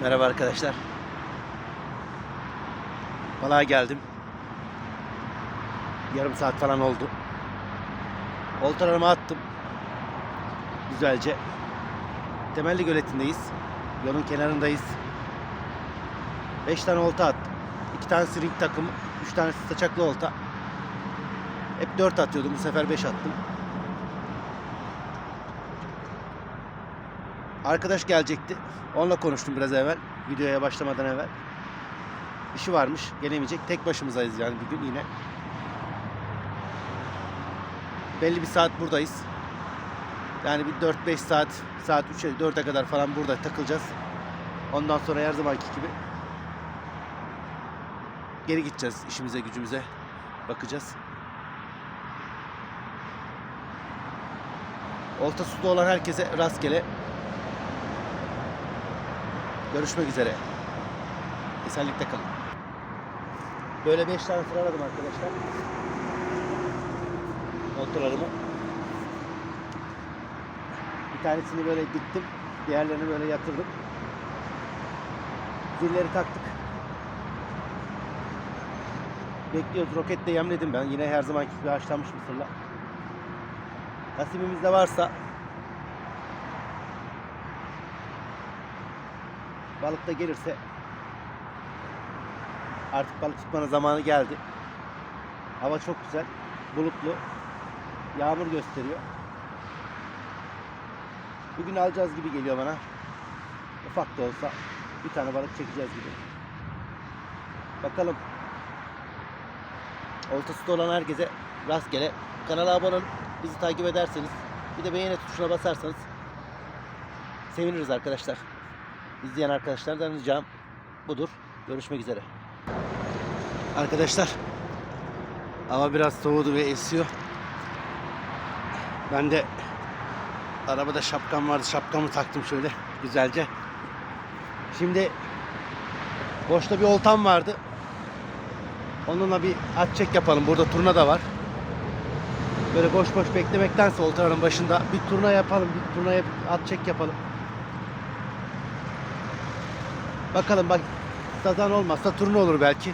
Merhaba arkadaşlar. Balığa geldim. Yarım saat falan oldu. Oltalarımı attım. Güzelce. Temelli göletindeyiz. Yolun kenarındayız. 5 tane olta attım. 2 tanesi ring takımı, 3 tanesi saçaklı olta. Hep 4 atıyordum. Bu sefer 5 attım. Arkadaş gelecekti. Onunla konuştum biraz evvel. Videoya başlamadan evvel. İşi varmış. Gelemeyecek. Tek başımızayız yani bugün yine. Belli bir saat buradayız. Yani bir 4-5 saat, saat 3'e 4'e kadar falan burada takılacağız. Ondan sonra her zamanki gibi geri gideceğiz işimize gücümüze bakacağız. Olta suda olan herkese rastgele Görüşmek üzere. Esenlikte kalın. Böyle 5 tane sıraladım arkadaşlar. Oltalarımı. Bir tanesini böyle diktim. Diğerlerini böyle yatırdım. Zilleri taktık. Bekliyoruz. Roketle yemledim ben. Yine her zamanki gibi haşlanmış mısırla. Nasibimizde varsa balık da gelirse artık balık tutmanın zamanı geldi. Hava çok güzel. Bulutlu. Yağmur gösteriyor. Bugün alacağız gibi geliyor bana. Ufak da olsa bir tane balık çekeceğiz gibi. Bakalım. Oltası olan herkese rastgele kanala abone olup bizi takip ederseniz bir de beğeni tuşuna basarsanız seviniriz arkadaşlar. İzleyen arkadaşlardan ricam budur. Görüşmek üzere. Arkadaşlar hava biraz soğudu ve esiyor. Ben de arabada şapkam vardı. Şapkamı taktım şöyle güzelce. Şimdi boşta bir oltam vardı. Onunla bir at çek yapalım. Burada turna da var. Böyle boş boş beklemektense oltanın başında bir turna yapalım. Bir turnaya at çek yapalım. Bakalım bak sazan olmazsa turna olur belki.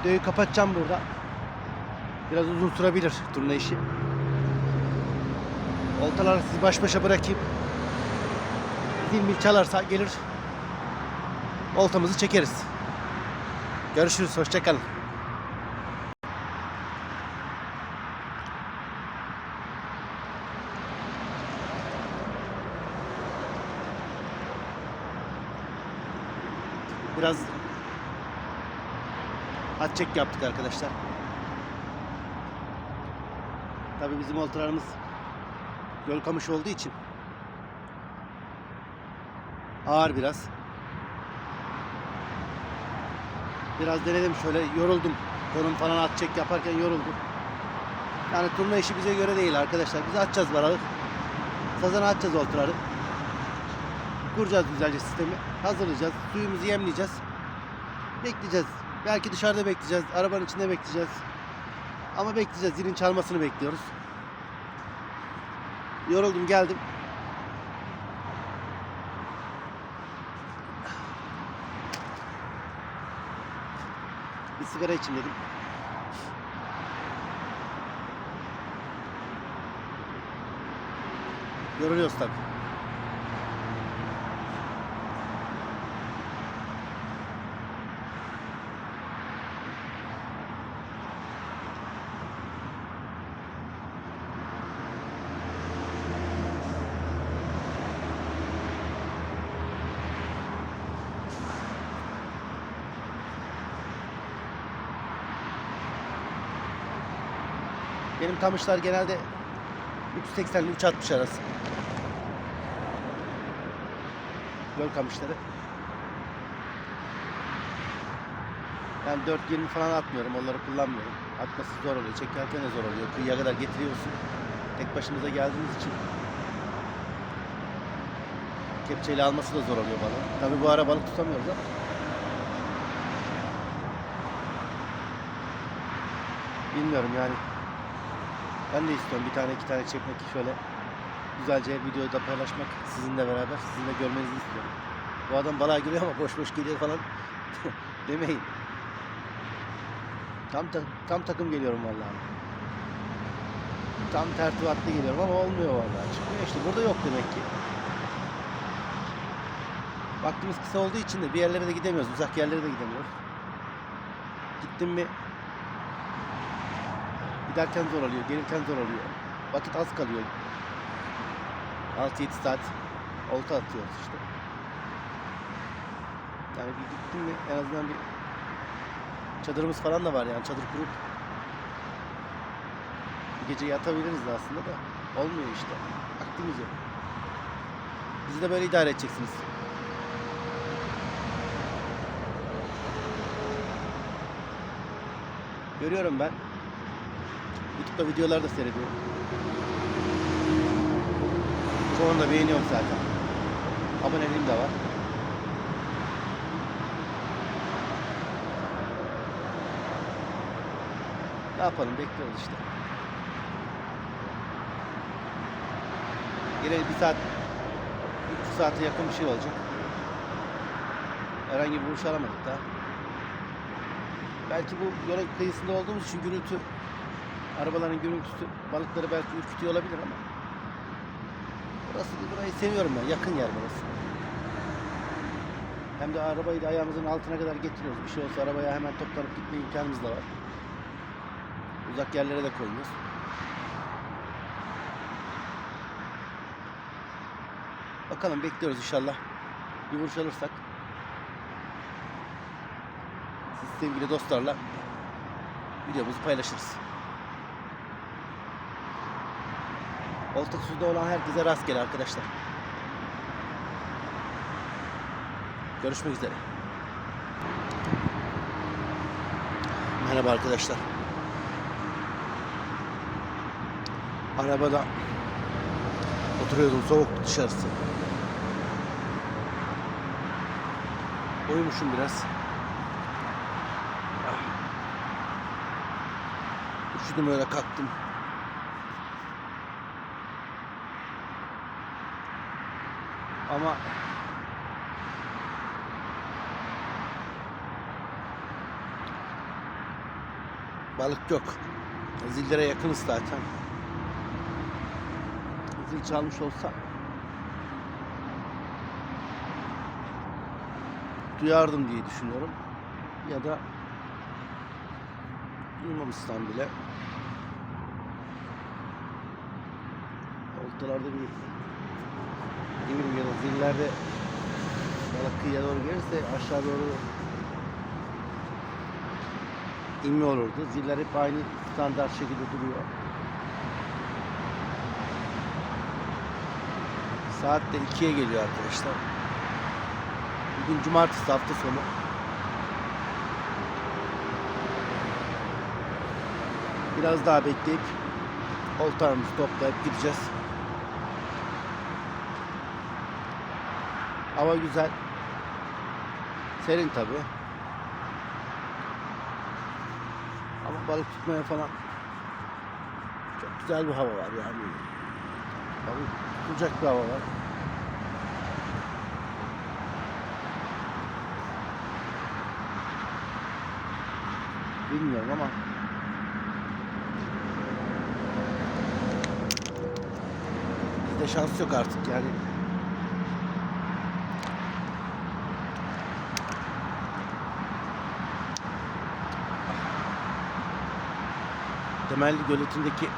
Videoyu kapatacağım burada. Biraz uzun sürebilir turna işi. Oltaları sizi baş başa bırakayım. Zil çalarsa gelir. Oltamızı çekeriz. Görüşürüz. Hoşçakalın. Biraz hat çek yaptık arkadaşlar. Tabii bizim oltalarımız göl kamış olduğu için ağır biraz. Biraz denedim şöyle yoruldum. Konum falan at çek yaparken yoruldum. Yani turna işi bize göre değil arkadaşlar. Biz atacağız balığı. Sazana atacağız oltaları. Kuracağız güzelce sistemi. Hazırlayacağız. Suyumuzu yemleyeceğiz. Bekleyeceğiz. Belki dışarıda bekleyeceğiz. Arabanın içinde bekleyeceğiz. Ama bekleyeceğiz. Zilin çalmasını bekliyoruz. Yoruldum geldim. Bir sigara içeyim dedim. Yoruluyoruz tabii. Benim kamışlar genelde 380 ile 360 arası. Göl kamışları. Yani 4.20 falan atmıyorum. Onları kullanmıyorum. Atması zor oluyor. Çekerken de zor oluyor. Kıyıya kadar getiriyorsun. Tek başımıza geldiğimiz için kepçeyle alması da zor oluyor balığı. Tabii bu ara balık tutamıyoruz ama bilmiyorum yani. Ben de istiyorum bir tane iki tane çekmek şöyle güzelce videoyu da paylaşmak sizinle beraber, sizinle görmenizi istiyorum. Bu adam balığa giriyor ama boş boş geliyor falan demeyin. Tam ta- tam takım geliyorum vallahi. Tam tertibatlı geliyorum ama olmuyor vallahi. Çıkmıyor işte. Burada yok demek ki. Vaktimiz kısa olduğu için de bir yerlere de gidemiyoruz. Uzak yerlere de gidemiyoruz. Gittim mi giderken zor oluyor, gelirken zor oluyor. Vakit az kalıyor. 6-7 saat olta atıyoruz işte. Yani bir gittim mi en azından bir çadırımız falan da var yani çadır kurup bir gece yatabiliriz aslında da olmuyor işte. Vaktimiz yok. Bizi de böyle idare edeceksiniz. Görüyorum ben. YouTube'da videolar da seyrediyorum. Çoğunu da beğeniyorum zaten. Aboneliğim de var. Ne yapalım bekliyoruz işte. Yine bir saat, üç saate yakın bir şey olacak. Herhangi bir vuruş alamadık daha. Belki bu yolun kıyısında olduğumuz için gürültü, arabaların gürültüsü balıkları belki ürkütüyor olabilir ama burası burayı seviyorum ben. Yakın yer burası. Hem de arabayı da ayağımızın altına kadar getiriyoruz. Bir şey olsa arabaya hemen toplanıp gitme imkanımız da var. Uzak yerlere de koyuyoruz. Bakalım bekliyoruz inşallah. Bir vuruş alırsak. Siz sevgili dostlarla videomuzu paylaşırız. Olta suda olan herkese rastgele arkadaşlar. Görüşmek üzere. Merhaba arkadaşlar. Arabada oturuyordum soğuktu dışarısı. Uyumuşum biraz. Ah. Üşüdüm öyle kalktım. Ama balık yok. Zillere yakınız zaten. Zil çalmış olsa duyardım diye düşünüyorum. Ya da duymamışsam bile oltalarda bir ne bileyim ya da zillerde balık kıyıya doğru gelirse aşağı doğru inme olurdu. Ziller hep aynı standart şekilde duruyor. Saat de 2'ye geliyor arkadaşlar. Bugün cumartesi hafta sonu. Biraz daha bekleyip oltalarımızı toplayıp gideceğiz. Hava güzel. Serin tabi. Ama balık tutmaya falan çok güzel bir hava var yani. Balık tutacak bir hava var. Bilmiyorum ama bizde şans yok artık yani. Temelli Göleti'ndeki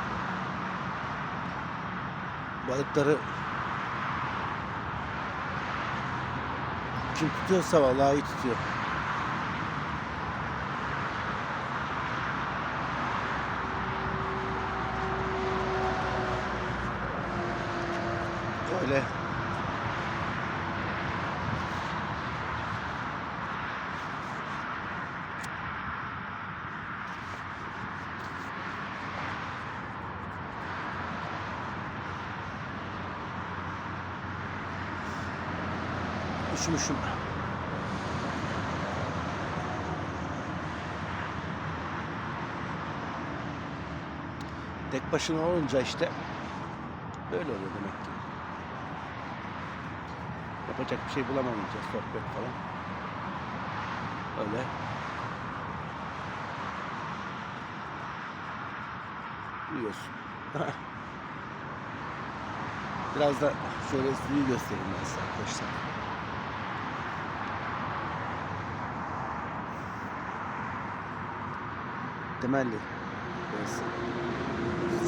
balıkları kim tutuyorsa vallahi iyi tutuyor. Öyle. Üşümüşüm. Tek başına olunca işte böyle oluyor demek ki. Yapacak bir şey bulamayınca sohbet falan. Öyle. Yiyorsun. Biraz da şöyle suyu göstereyim ben size arkadaşlar. Temelli. Burası.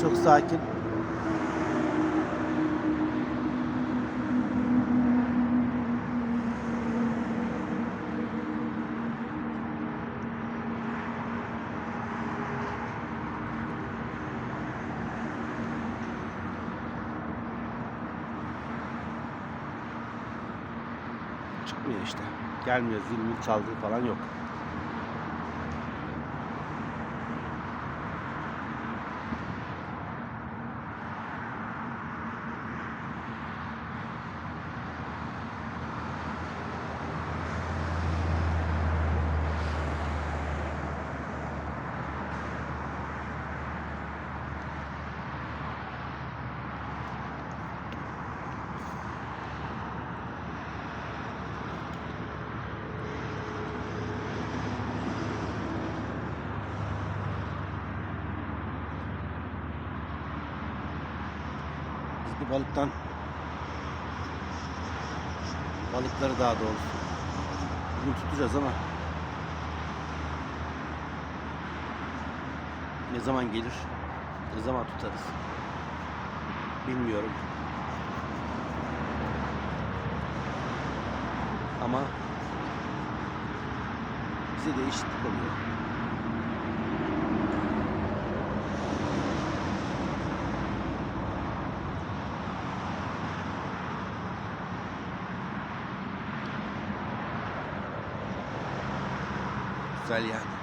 Çok sakin. Çıkmıyor işte. Gelmiyor. Zilmin çaldığı falan yok. Bu balıktan balıkları daha doğrusu bugün tutacağız ama ne zaman gelir ne zaman tutarız bilmiyorum ama bize değişiklik oluyor. Güzel yani.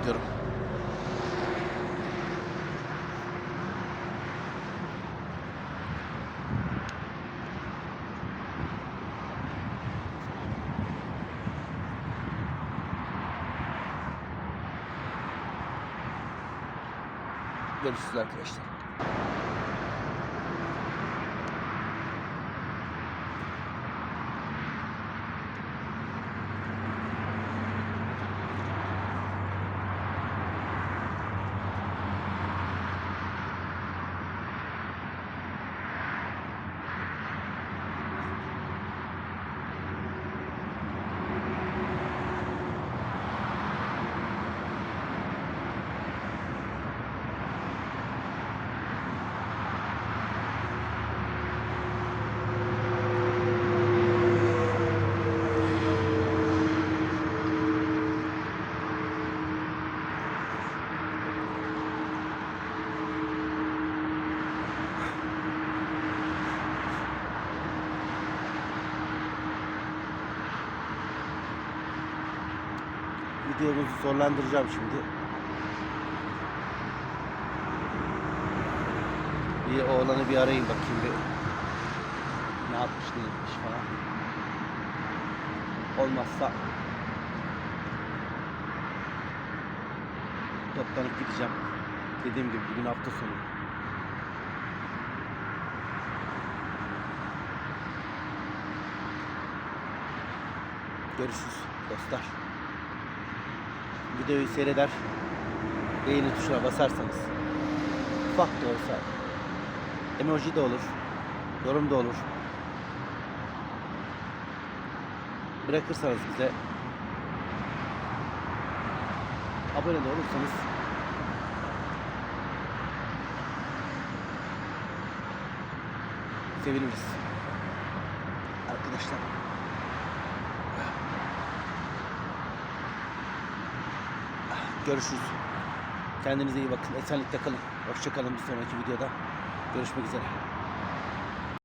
Bekliyorum. Görüşürüz arkadaşlar. Videomuzu sonlandıracağım şimdi. Bir oğlanı bir arayayım bakayım bir. Ne yapmış ne etmiş falan. Olmazsa toplanıp gideceğim. Dediğim gibi bugün hafta sonu. Görüşürüz dostlar. Videoyu seyreder, beğeni tuşuna basarsanız ufak da olsa emoji de olur, yorum da olur. Bırakırsanız bize abone de olursanız seviniriz. Arkadaşlar görüşürüz. Kendinize iyi bakın. Esenlikle kalın. Hoşçakalın bir sonraki videoda. Görüşmek üzere.